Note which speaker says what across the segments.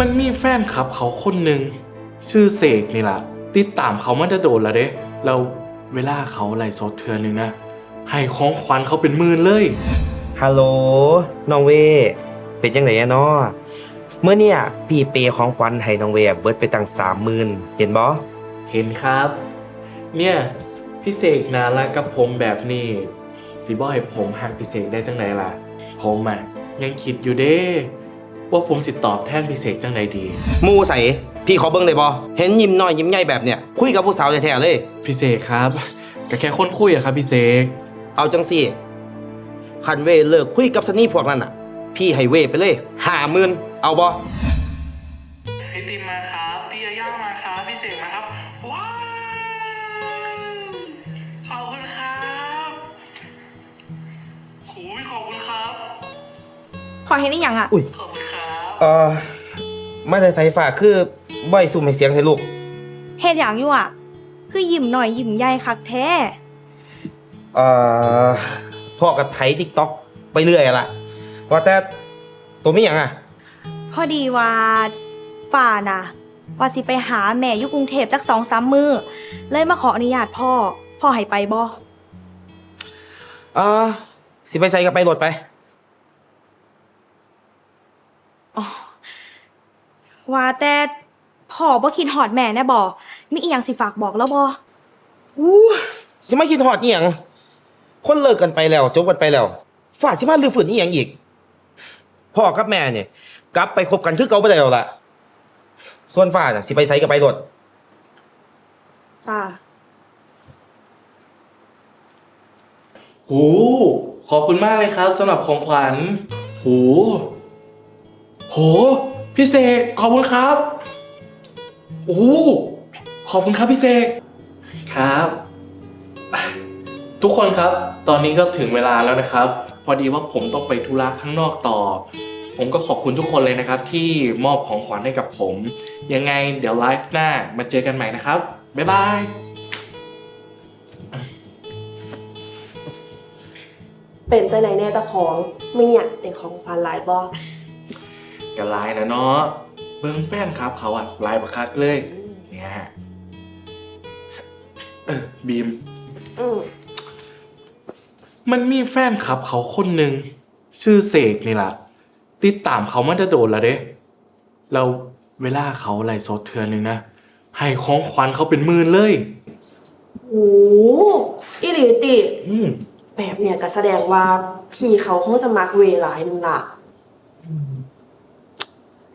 Speaker 1: มันมีแฟนคลับเขาคนหนึ่งชื่อเสกนี่ล่ะ ติดตามเขามาจะโดนแล้วเด้เราเวลาเขาไล่สดเทือนหนึ่งนะ ให้ของขวัญเขาเป็นหมื่นเลย
Speaker 2: ฮัลโหลน้องเว เป็นจังไดอะเนาะเมื่อเนี่ยพี่เปย์ของขวัญให้น้องเวเบิดไปตั้งสามหมื่นเห็นบ่
Speaker 1: เห็นครับ เนี่ยพี่เสกนารักกับผมแบบนี้สิบ่ให้ผมหักพี่เสกได้จังไดล่ะ ผมอะยังคิดอยู่เด้ ว่าผมสิตอบแทนพี่เสกจังไดดี
Speaker 2: หมูใส่พี่ขอเบิ่งได้บ่เห็นยิ้มน้อยยิ้มใหญ่แบบเนี้ยคุยกับผู้สาวแท้ๆเลย
Speaker 1: พี่เสกครับก็แค่คนคุยอะครับพี่เสก
Speaker 2: เอาจังสิคันเวเลิกคุยกับสนี่พวกนั้นอะ พี่ให้เวไปเลยห้าหมื่นเอาบ่
Speaker 1: ไอติมมาครับพี่ยาย่ามาครับพี่เสกมาครับว้าวขอบคุณครับหูยขอบคุณครับ
Speaker 3: พอเห็นนี่ยังอะ
Speaker 2: อุ้ย
Speaker 1: ขอบคุณครับ
Speaker 2: เอ่อไม่ได้ไฟฟ้าคือบ่อยสุ่มให้เสียงให้ลูก
Speaker 3: เฮ็ดอย่างอยู่อะ คือยิ้มหน่อยยิ้มใหญ่คักแท้
Speaker 2: เอ่อพ่อกับไทยติ๊กต็อกไปเรื่อยอะล่ะว่าแต่ตัวไม่หยังอะ
Speaker 3: พอดีว่าฝ่าน่ะว่าสิไปหาแม่อยู่กรุงเทพจักสองสามมือ เลยมาขออนุญาตพ่อ พ่อให้ไปบ่
Speaker 2: อ่าสิไปใส่กับไปรถไป
Speaker 3: อ๋อว่าแต่พ่อบ่คิดหอดแม่แน่บ่มีอีหยังสิฝากบอกแล้วบ่
Speaker 2: อู้สิมาคิดฮอดอีหยังคนเลิกกันไปแล้วจบกันไปแล้วฝ่าสิมาลือฝืนอีหยังอีก พ่อกับแม่เนี่ย กลับไปคบกันคือเก่าไปแล้วล่ะ ส่วนฝ่าน่ะสิไปใส่กับไปรถ
Speaker 3: จ้า
Speaker 1: หู ขอบคุณมากเลยครับสำหรับของขวัญ หู โห พี่เสกขอบคุณครับ โอ้ขอบคุณครับพี่เสกครับ ทุกคนครับ ตอนนี้ก็ถึงเวลาแล้วนะครับ พอดีว่าผมต้องไปธุระข้างนอกต่อ ผมก็ขอบคุณทุกคนเลยนะครับ ที่มอบของขวัญให้กับผม ยังไงเดี๋ยวไลฟ์หน้ามาเจอกันใหม่นะครับ บ๊ายบาย
Speaker 4: เป็นใจไหนแน่เจ้าของไม่อยากเด็กของฟันหลายบอก
Speaker 1: กันไลน์นะเนาะเบิ้งแฟนครับเขาอะไลน์บักคักเลย เนี่ยเออบีม
Speaker 4: อืม
Speaker 1: มันมีแฟนคลับเขาคนหนึ่งชื่อเสกนี่ล่ะ ติดตามเขามาจะโดนล้วเด้เราเวลาเขาไล่สดเทือนหนึ่งนะ ให้ของขวัญเขาเป็นหมื่นเลย
Speaker 4: โอ้อีหลีติ
Speaker 1: อืม
Speaker 4: แบบเนี่ยก็แสดงว่าพี่เขาคงจะมักเวหลายนึงล่ะ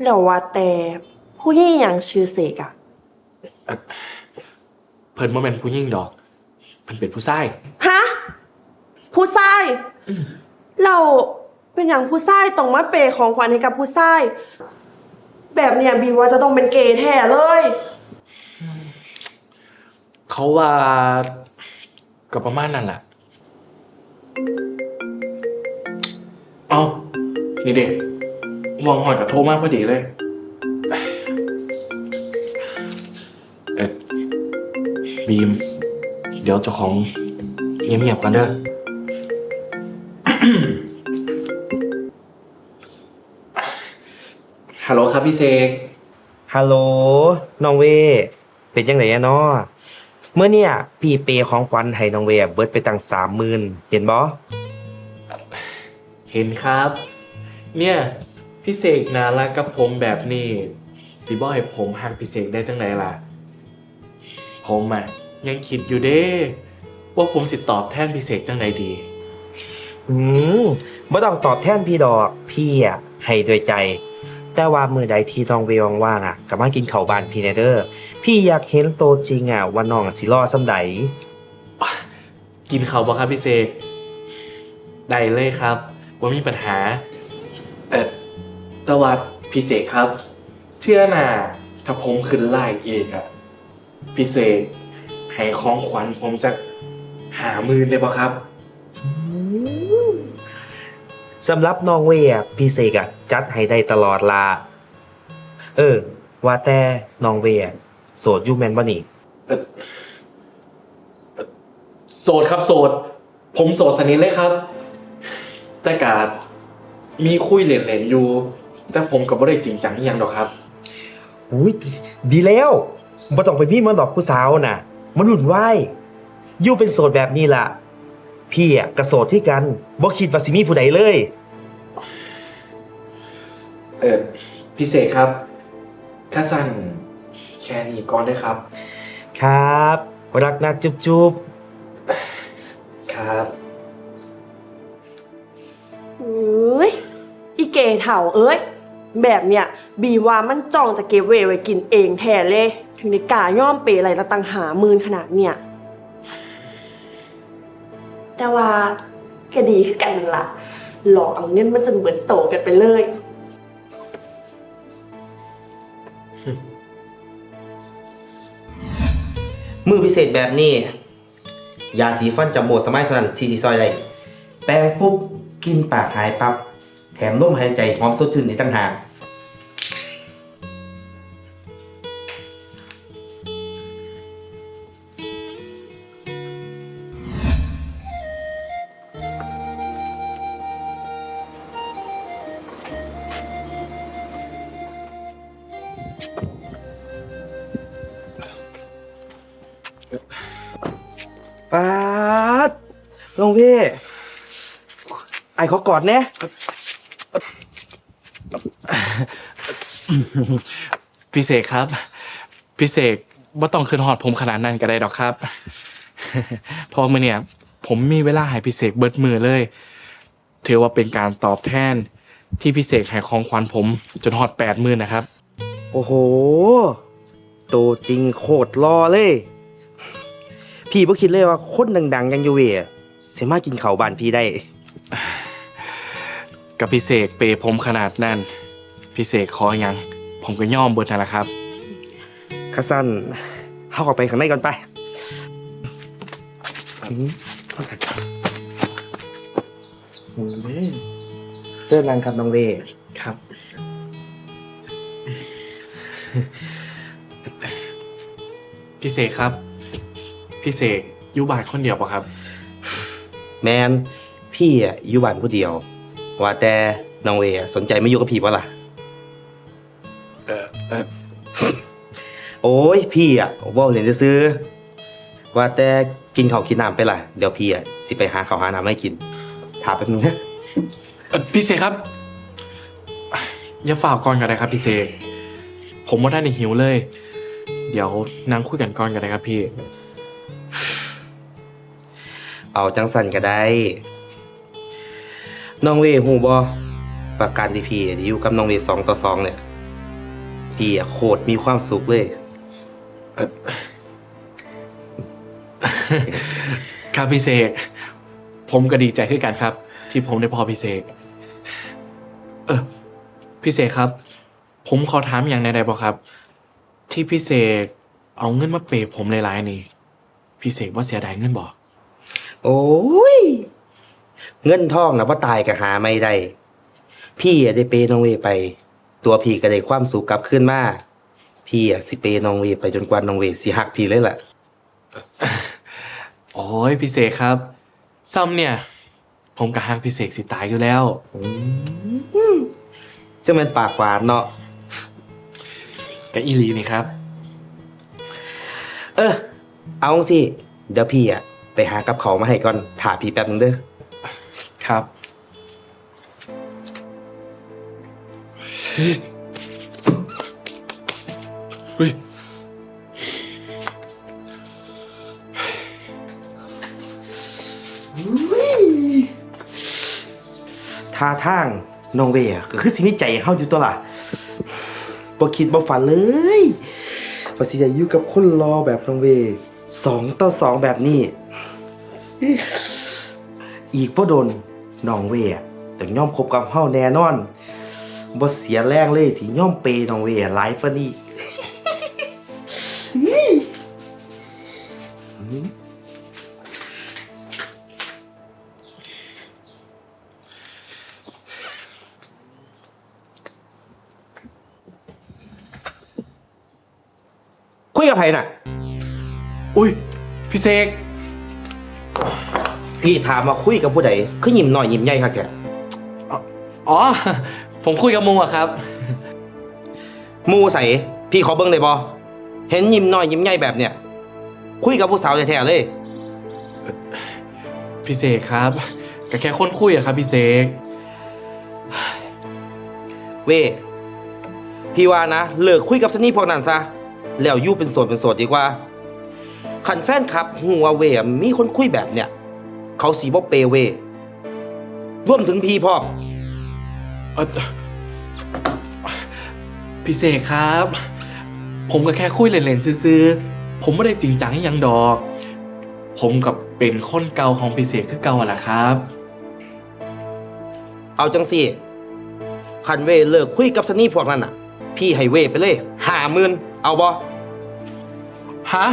Speaker 4: แล้วว่าแต่ผู้หญิงอย่างชื่อเสกอะ
Speaker 1: เพิ่นมาเป็นผู้ยิ่งดอก เพิ่นเป็นผู้ชาย
Speaker 4: ฮะผู้ชายเราเป็นอย่างผู้ชายต้องมาเปย์ของขวัญให้กับผู้ชายแบบเนี่ยบีว่าจะต้องเป็นเกย์แท้เลย
Speaker 1: เขาว่าก็ประมาณนั้นแหละเอานี่เด็ก มองหอยกับโทรมากพอดีเลย เอ็ดบีม เดี๋ยวเจ้าของเงียบๆกันเด้อ ฮัลโหลครับพี่เซก
Speaker 2: ฮัลโหลน้องเว เป็นจังไดอะเนาะเมื่อเนี่ยพี่เปย์ของขวัญให้น้องเวเบิดไปตั้งสามหมื่นเห็นบ่
Speaker 1: เห็นครับ เนี่ย พี่เสกนารักกับผมแบบนี้ สิบ่ให้ผมหักพี่เสกได้จังไดล่ะ ผมอะยังคิดอยู่เด้ ว่าผมสิตอบแทนพี่เสกจังไดดี
Speaker 2: อืมบ่ต้องตอบแทนพี่ดอก พี่อะให้ด้วยใจ แต่ว่ามือใดที่น้องเวว่างๆอะก็มากินข้าวบ้านพี่แนเด้อพี่อยากเห็นโตวจริงอะว่าน้องสิรอส่ำใด
Speaker 1: กินเขาวบ่ครับพี่เสกได้เลยครับว่ามีปัญหาเออแตวัดพี่เสกครับเชื่อน่ะถ้าผมขึ้นไล่เองอะพี่เสกให้ของขวัญผมจะหามือได้ปะครับ
Speaker 2: สำหรับน้องเวอะพี่เสกอะจัดให้ได้ตลอดลาเออ ว่าแต่น้องเวอะโสดอยู่แม่นบ่นี่
Speaker 1: โสดครับโสด ผมโสดสนิทเลยครับ แต่กาดมีคุยเล่นๆอยู่ แต่ผมกับบ่ได้จริงจังอหย่างดอกครับ
Speaker 2: อุ้ยดีแล้วบ่ต้องไปพี่มันดอกผู้สาวน่ะ มันหุ่นไหวายอยู่เป็นโสดแบบนี้ล่ะ พี่อะก็โสดที่กันบ่คิดว่าสิมีผู้ใดเลย
Speaker 1: เออพี่เสกครับข้าสั่นแค่นี้ก่อนได้ครับ
Speaker 2: ครับ รักนะจุ๊บจุ๊บ
Speaker 1: ครับ
Speaker 4: เอ้ยอีเกเถ่าเอ้ย แบบเนี้ยบีว่ามันจ้องจะเก็บเวไว้กินเองแทนเลย ถึงได้กล้าย่อมเปอะไรละตังหาหมื่นขนาดเนี้ยแต่ว่าก็ดีคือกันนั่นล่ะ หลอกเอาเงินมันจนเบิดโตกันไปเลย
Speaker 2: มือพิเศษแบบนี้ ยาสีฟันจัมโบสมัยเท่านั้นที่ที่ซอยได้แปรงปุ๊บ กินปากหายปับ๊บ แถมลมหายใจหอมสดชื่นในต่างหากป๊าดลงพี่ไอ้เขากอดแน่
Speaker 1: พี่เสกครับ พี่เสกว่าต้องขึ้นหอดผมขนาดนั้นก็ได้ดอกครับ เพราะมื่อเนี่ย ผมมีเวลาให้พี่เสกเบิดมือเลย ถือว่าเป็นการตอบแทนที่พี่เสกให้ของขวัญผม จนหอดแปดหมื่นนะครับ
Speaker 2: โอ้โห ตัวจริงโคตรรอเลย พี่บ่คิดเลยว่าคนดัง ๆ อยังยูเว่สามารถกินเขาวบานพี่ได้
Speaker 1: กับพี่เสกเปย์ผมขนาดนั้น พี่เสกขออย่าง ผมก็ย่อมเบิดนั่นแหละครับ
Speaker 2: ข้าสั้นเข้าออกไปข้างในก่อนไปเสื้อนังครับน้องเว
Speaker 1: ครับ พี่เสกครับ พี่เสกอยุบานคนเดียวปะครับ
Speaker 2: แมนพี่อะอยู่บ้านผู้เดียว ว่าแต่น้องเวอะสนใจไม่อยู่กับพี่ปะล่ะ
Speaker 1: เออเออ
Speaker 2: โอ้ยพี่อะเว่าเล่นซื้อๆว่าแต่กินข้าวกินน้ำไปล่ะ เดี๋ยวพี่อะสิไปหาข้าวหาน้ำให้กินถามแป๊บนึงนะ
Speaker 1: เอ่อพี่เสกครับ อย่าฝ่ากก่อนกันเลยครับพี่เสกผมว่าได้ในหิวเลย เดี๋ยวนั่งคุยกันก่อนกันเลยครับพี่
Speaker 2: เอาจังสันก็ได้ น้องเวหูบอประกันที่พี่ที่อยู่กับน้องเวสองต่อสองเนี่ย พี่อะโคตรมีความสุขเลย
Speaker 1: ครับพี่เสกผมก็ดีใจขึ้นกันครับ ที่ผมได้พอพี่เสกเออพี่เสกครับ ผมขอถามอย่างใดๆบ่ครับ ที่พี่เสกเอาเงินมาเปย์ผมหลายๆนี่ พี่เสกว่าเสียดายเงินบ่
Speaker 2: โอ้ย เงินทองนะว่าตายก็หาไม่ได้ พี่อะได้เปย์น้องเวไป ตัวพี่ก็ได้ความสุขกลับขึ้นมาพี่อะสิเปย์น้องเวไปจนกว่าน้องเวสิหักพี่เลยล่ะ
Speaker 1: โอ้ยพี่เสกครับซ้ำเนี่ย ผมกับฮักพี่เสกสิตายอยู่แล้ว
Speaker 2: จะเป็นปากหวานเนาะ
Speaker 1: กับอีหลีนี่ครับ
Speaker 2: เออ เอาสิเดี๋ยวพี่อะไปหากับเขาวมาให้ก่อนถาพี่แป๊บนึงเด้อ
Speaker 1: ครับ เฮ้ย
Speaker 2: ท่าทางน้องเวอะก็คือสิมีใจเฮาอยู่ตัวล่ะบ่คิดบ่ฝันเลยว่าสิได้อยู่กับคนรอแบบน้องเวสองต่อสองแบบนี้ อีกบ่โดนน้องเวอะต้องยอมคบกับเฮาแน่นอน บ่เสียแรงเลยที่ย่อมเปย์น้องเวหลายฟะนี่คุยกับไผน่ะ
Speaker 1: อุ้ย พี่เสก
Speaker 2: พี่ถามมาคุยกับผู้ใดคือยิ้มหน่อยยิ้มใหญ่ค่ะแก
Speaker 1: อ๋อ ผมคุยกับมุงอะครับ
Speaker 2: หมูใส่พี่ขอเบิ้งเลยบอเห็นยิ้มน้อยยิ้มใหญ่แบบเนี้ยคุยกับผู้สาวแท้ๆเลย
Speaker 1: พี่เสกครับก็แค่คนคุยอะครับพี่เสก
Speaker 2: เว้พี่ว่านะ เลิกคุยกับสนี่พวกนั้นซะ แล้วอยู่เป็นโสดเป็นโสดดีกว่า ขันแฟนครับหัวาเวมีคนคุยแบบเนี้ยเขาสีบอกเปเวรวมถึงพี่พ่อม
Speaker 1: เอ่อพี่เสกครับ ผมก็แค่คุยเล่นๆซื่อๆ ผมไม่ได้จริงจังอหยังดอก ผมกับเป็นคนเก่าของพี่เสกคือเก่าอะแหละครับ
Speaker 2: เอาจังสิขันเวเลิกคุยกับสนี่พวกนั้นอะ พี่ให้เวไปเลยหาหมื่นเอาบอ
Speaker 1: ฮะ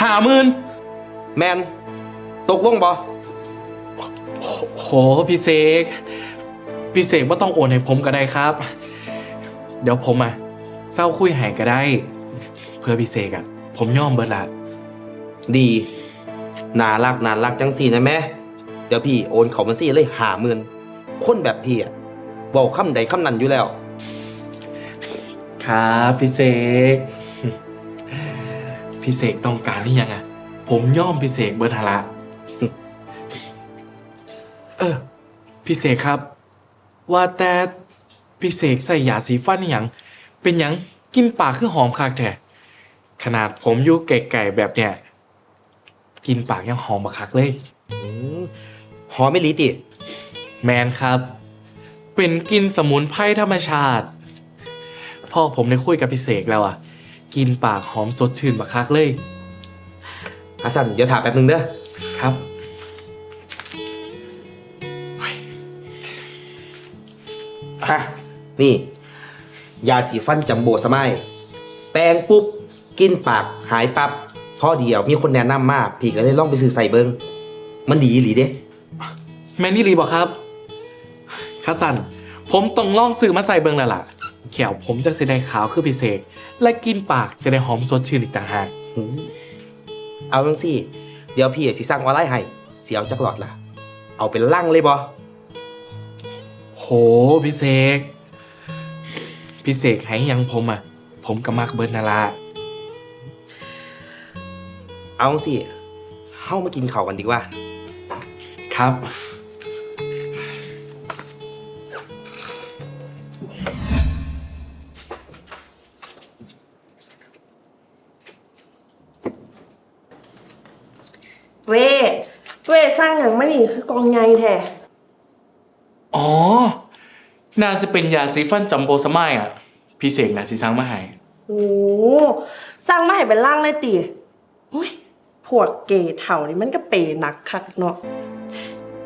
Speaker 1: ห้าหมื่น
Speaker 2: แมนตกลงบอ
Speaker 1: โหพี่เสก พี่เสกไม่ต้องโอนให้ผมก็ได้ครับ เดี๋ยวผมอะเศร้าคุยให้ก็ได้ เพื่อพี่เสกอะผมยอมเบิดละ
Speaker 2: ดีน่ารักน่ารักจังสีนะแม่เดี๋ยวพี่โอนเขามาสิเลยหาหมื่นคนแบบพี่อะบอกคำใดคำนั้นอยู่แล้ว
Speaker 1: ครับพี่เสกพี่เสกต้องการนี่ยังอะผมยอมพี่เสกเบิดหนละเออพี่เสกครับ ว่าแต่พี่เสกใส่ยาสีฟันอหย่าง เป็นหยังกินปากคือหอมคักแท้ขนาดผมอยู่ไก่ๆแบบเนี้ยกินปากยังหอมบักคักเลย
Speaker 2: อืมหอมไม่ลีติ
Speaker 1: แมนครับ เป็นกลินสมุนไพรธรรมชาติ พ่อผมได้คุยกับพี่เสกแล้วอะ กินปากหอมสดชื่นบักคักเลย
Speaker 2: ฮัสซันเดี๋ยวถามแป๊บนึงเด้อ
Speaker 1: ครับ
Speaker 2: ฮะนี่ ยาสีฟันจัมโบสมัย แปรงปุ๊บกินปากหายปับ๊บพอเดียวมีคนแนะนำมาก พี่ก็เลยลองไปซื้อใส่เบิงมันดีอีหลีเด้
Speaker 1: แมนนี่รีบอกครับคาสัน ผมต้องลองซื้อมาใส่เบิงแล้วล่ะ แขวผมจะเสไดขาวคือพี่เสกและกินปากเสไดหอมสดชื่นอีกต่างหาก
Speaker 2: อืมเอาจังสิเดี๋ยวพี่สิสั่งออนไลน์ให้เสียวจักหลอดล่ะ เอาเป็นลังเลยบอ
Speaker 1: โห พี่เสกพี่เสกให้หยังผมอะ ผมก็มักเบิร์นาละ
Speaker 2: เอาจังสิเข้ามากินข้าวกันดีกว่า
Speaker 1: ครับ
Speaker 4: เว้เว้สร้างอย่างมันนี่คือกองใหญ่แท้
Speaker 1: อ๋อ น่าจะเป็นยาสีฟันจัมโบสมัยอะ พี่เสกน่าสิสั่งมาให้
Speaker 4: โอ้สร้างมาให้เป็นร่างเลยติโอ้ยพวกเกย์เถ่านี่มันก็เปย์หนักคักเนาะ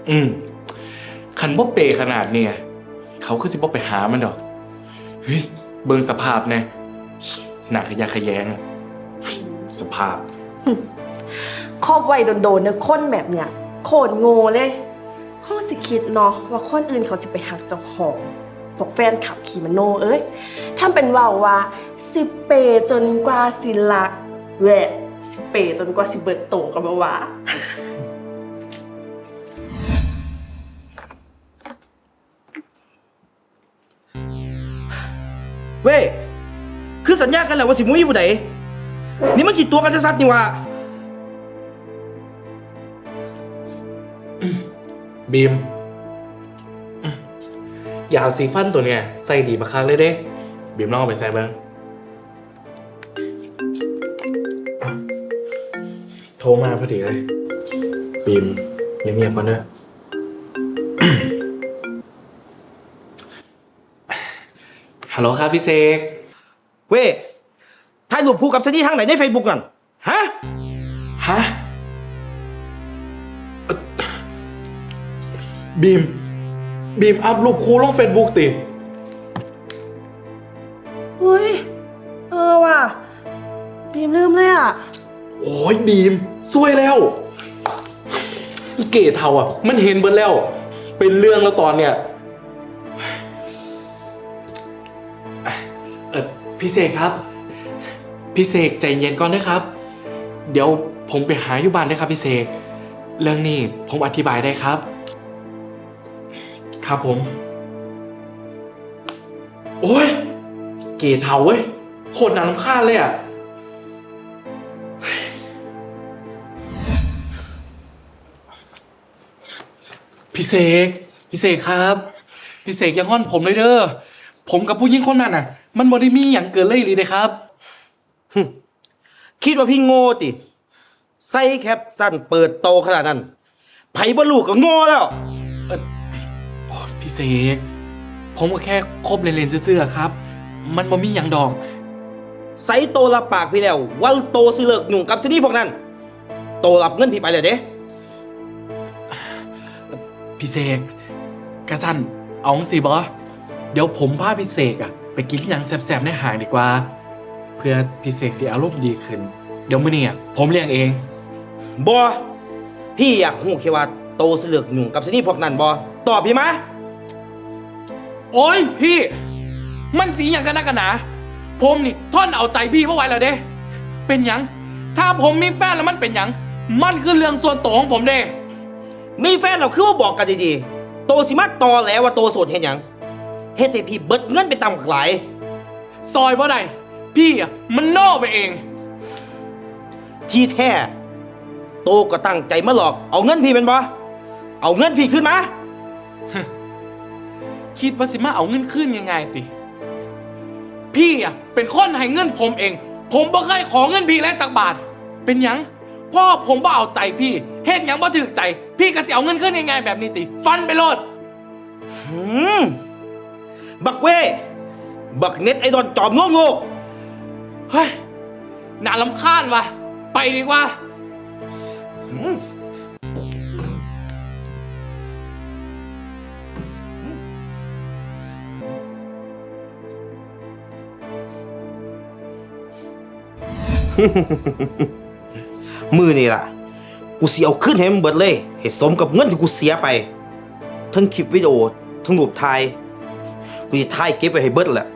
Speaker 1: อืมคันบ่เปขนาดเนี่ย เขาคือสิบ่ไปหามันดอก เฮ้ย เบิ่งสภาพแน่หนักขยะแขยงอะสภาพ
Speaker 4: ครอบไว้โดนๆเนี่ยคนแบบเนี้ยโคตรโง่เลย เขาสิคิดเนาะว่าคนอื่นเขาสิไปหักเจ้าของพวกแฟนขับขี่มโนเอ้ยถ้าเป็นว่าวว่าสิเปย์จนกว่าสิลักแหวะสิเปย์จนกว่าสิเบิดโตกับบ่ว่า
Speaker 2: เว้ยคือสัญญากันแล้วว่าสิมุ้ยผู้ใดนี่มันกี่ตัวกันจะซัดนี่วะ
Speaker 1: บีมอืมยาสีฟันตัวเนี้ยใส่ดีมาคักเลยเด้ บีมลองเอาไปใส่เบิ่งอะโทรมาพอดีเลย บีมเงียบๆก่อนเด้อ ฮัลโหลครับพี่เซก
Speaker 2: เว้ยถ่ายรูปคู่กับซันนี่ทางไหนในเฟซบุ๊กนั่นฮะ
Speaker 1: ฮะ บีม บีมอัพรูปครูลงเฟซบุ๊กติ
Speaker 4: เฮ้ย เออว่ะบีมลืมเลยอะ
Speaker 1: โอ้ยบีมซวยแล้วอีเก๋เทาอะ มันเห็นเบิดแล้ว เป็นเรื่องแล้วตอนเนี้ยเออพี่เสกครับ พี่เสกใจเย็นก่อนนะครับ เดี๋ยวผมไปหาอยู่บ้านได้ครับพี่เสกเรื่องนี้ผมอธิบายได้ครับ ครับผม โอ้ย เก๋เทาเว้ยโคตรน่ารำคาญเลยอะ พี่เสกพี่เสกครับ พี่เสกอยังห้อนผมเลยเด้อ ผมกับผู้หญิงคนนั้นน่ะ มันบอดี้มีอย่างเกินเลยเลยนะครับ
Speaker 2: คิดว่าพี่โง่ติ ใส่แคปสั้นเปิดโตขนาดนั้น ไผบ่ลูกก็โง่แล้ว
Speaker 1: โอ้ พี่เสกผมก็แค่คบเล่นๆซื่อๆครับ มันบ่มีอย่างดอก
Speaker 2: ใส่โตรับปากพี่แล้วว่าโตสิเลิกยุ่งกับสินี่พวกนั้น โตรับเงินพี่ไปเลยเด้
Speaker 1: พี่เสกกระสันเอาสิบอเดี๋ยวผมพาพี่เสกอะไปกินอย่างแซ่บๆในห้างดีกว่า เพื่อพี่เสกเสียอารมณ์ดีขึ้น เดี๋ยวมื้อนี้อะผมเลี้ยงเอง
Speaker 2: บอพี่อยากหูแค่ว่าโตสิเลิกยุ่งกับสินี่พวกนั้นบอตอบพี่มา
Speaker 1: โอ้ยพี่ มันสีอย่างกันนะกันหนา ผมนี่ท่อนเอาใจพี่เมื่อไหร่แล้วเด้ เป็นหยัง ถ้าผมมีแฟนแล้วมันเป็นหยัง มันคือเรื่องส่วนตัวของผมเด้
Speaker 2: มีแฟนเราคือว่าบอกกันดีๆ โตสิมาตอแหล้วว่าโตโสดเห็นหยังเฮ็ดให้พี่เบิดเงินไปตามหลาย
Speaker 1: ซอยเพราะใดพี่อะมันโน่ไปเอง
Speaker 2: ที่แท้ โตก็ตั้งใจมาหลอก เอาเงินพี่เป็นบ่เอาเงินพี่ขึ้นมา
Speaker 1: คิดว่าสิมาเอาเงินขึ้นยังไงติ พี่อะเป็นคนให้เงินผมเอง ผมบ่เคยขอเงินพี่และสักบาท เป็นหยังพ่อผมบ่เอาใจพี่เฮ็ดหยังบ่ถึกใจ พี่ก็สิเอาเงินขึ้นยังไงแบบนี้ติ ฟันไปโลด
Speaker 2: หืมบักเว้บักเน็ตไอดอนจอมโง่โง่
Speaker 1: เฮ้ยน่าลำคาญว่ะ ไปดีกว่า
Speaker 2: หืม มือนี่ล่ะ กูเสิเอาขึ้นให้มันเบิดเลยให้สมกับเงินที่กูเสียไป ทั้งคลิปวิดีโอ ทั้งรูปถ่าย กูจะถ่ายเก็บไว้ให้เบิดแหละ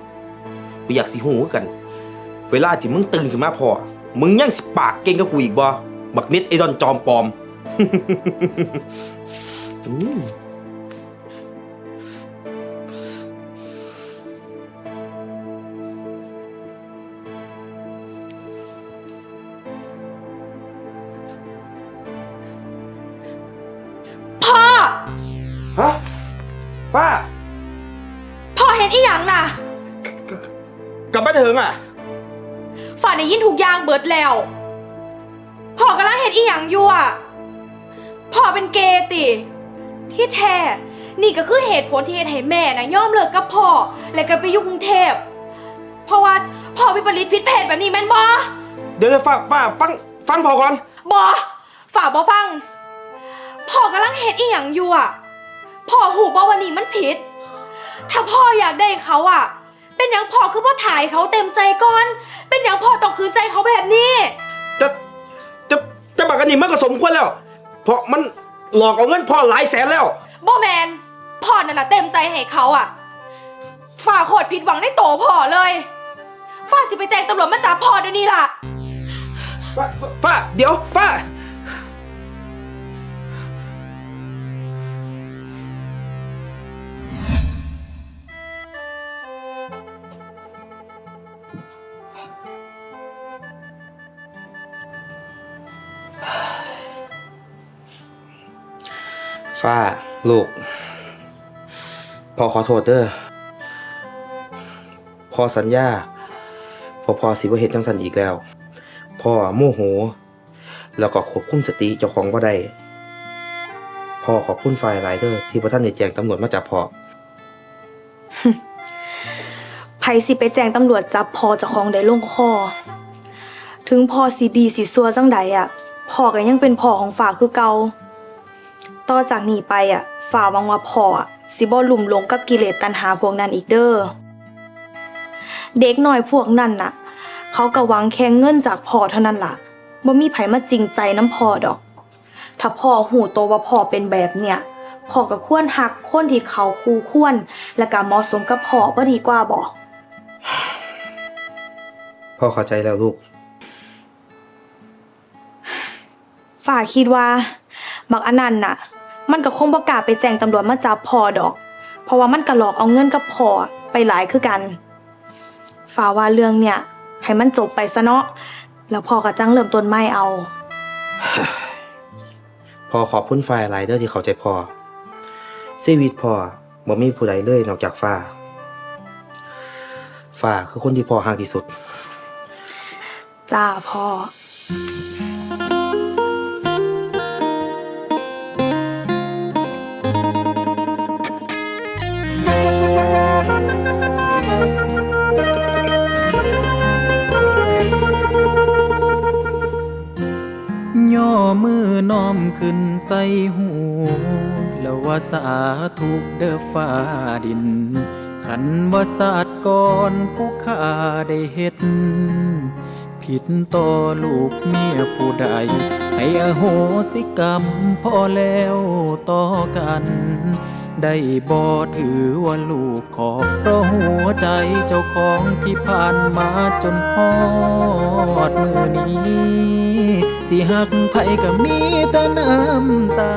Speaker 2: กูอยากสิหูกัน เวลาที่มึงตื่นขึ้นมาพอ มึงยังสิปากเก่งกับกูอีกบ่บักน็ตไอ้ดอนจอมปลอม อืม
Speaker 3: ง
Speaker 2: อะ
Speaker 3: ฝ่าได้ยินทุกอย่างเบิดแล้ว พ่อกำลังเห็นอีหยังอยู่อะ พ่อเป็นเกย์ติ ที่แท้ นี่ก็คือเหตุผลที่เฮ็ดให้แม่นะยอมเลิกกับพ่อ และก็ไปอยู่กรุงเทพ เพราะว่าพ่อวิปริตผิดเพศแบบนี้แม่นบ่
Speaker 2: เดี๋ยวจะฟ้าฟ้าฟังฟังพอก่อน
Speaker 3: บ่ฝ่าบ่ฟัง พ่อกำลังเฮ็ดอีหยังอยู่อะ พ่อหูบ่ว่านี่มันผิด ถ้าพ่ออยากได้เขาอะ เป็นหยังพ่อคือพ่อถ่ายเขาเต็มใจก่อน เป็นหยังพ่อต้องคืนใจเขาแบบนี้
Speaker 2: จะจะจะบักกันนี่มันก็สมควรแล้ว เพราะมันหลอกเอาเงินพ่อหลายแสนแล้ว
Speaker 3: บ่แมนพ่อนั่นแหละเต็มใจให้เขาอะฝ่าโคตรผิดหวังในโตพ่อเลยฝ่าสิไปแจ้งตำรวจมาจับพ่อเดี๋ยวนี้ล่ะ
Speaker 2: ฟ้าฟ้าฟ้าเดี๋ยวฟ้า ฟ้าลูกพอขอโทษเด้อพอสัญญาพอพอสิบ่เฮ็ดจังสันอีกแล้วพ่อโมโห แล้วก็ควบคุมสติเจ้าของบ่ได้พ่อขอบคุณฝ่ายหลายเด้อที่บ่ทันได้แจ้งตำรวจมาจับพ่อ
Speaker 3: ไผสิไปแจ้งตำรวจจับพ่อเจ้าของได้ลงคอ ถึงพ่อสิดีสิซัวจังใดอะพ่อก็ยังเป็นพ่อของฝ่าคือเก่า ต่อจากนี้ไปอะฝ่าหวังว่าพ่ออะสิบ่หลุ่มหลงกับกิเลสตัณหาพวกนั้นอีกเด้อ เด็กน้อยพวกนั้นน่ะ เขาก็หวังแค่เงินจากพ่อเท่านั้นล่ะบ่มีไผมาจริงใจน้ำพ่อดอก ถ้าพ่อหูโตว่าพ่อเป็นแบบเนี้ยพ่อก็ควรหักคนที่เขาคู่ควร และก็เหมาะสมกับพ่อบ่ดีกว่าบ่
Speaker 2: พ่อเข้าใจแล้วลูก
Speaker 3: ฝ่าคิดว่า บักอนันต์น่ะ มันก็คงบ่กล้าไปแจ้งตำรวจมาจับพ่อดอก เพราะว่ามันก็หลอกเอาเงินกับพ่อไปหลายคือกันฝ่าว่าเรื่องเนี่ยให้มันจบไปซะเนาะแล้วพ่อก็จังเริ่มต้นใหม่เอา
Speaker 2: พอขอบคุณฝ่ายหลายเด้อที่เข้าใจพ่อชีวิตพ่อบ่มีผู้ใดเลยนอกจากฟ้า ฟ้าคือคนที่พ่อห่างที่สุด
Speaker 3: จ้าพ่
Speaker 5: อ มขึ้นใส่หูแล้วว่าสาธุเด้อฟ้าดิน ขันว่าศาสตร์ก่อนผู้ข้าได้เฮ็ด ผิดต่อลูกเมียผู้ใด ให้อโหสิกรรมพอแล้วต่อกัน ได้บ่ถือว่าลูกขอเพราะหัวใจเจ้าของที่ผ่านมาจนฮอดมือนี้ สิหักไผก็มีแต่น้ำตา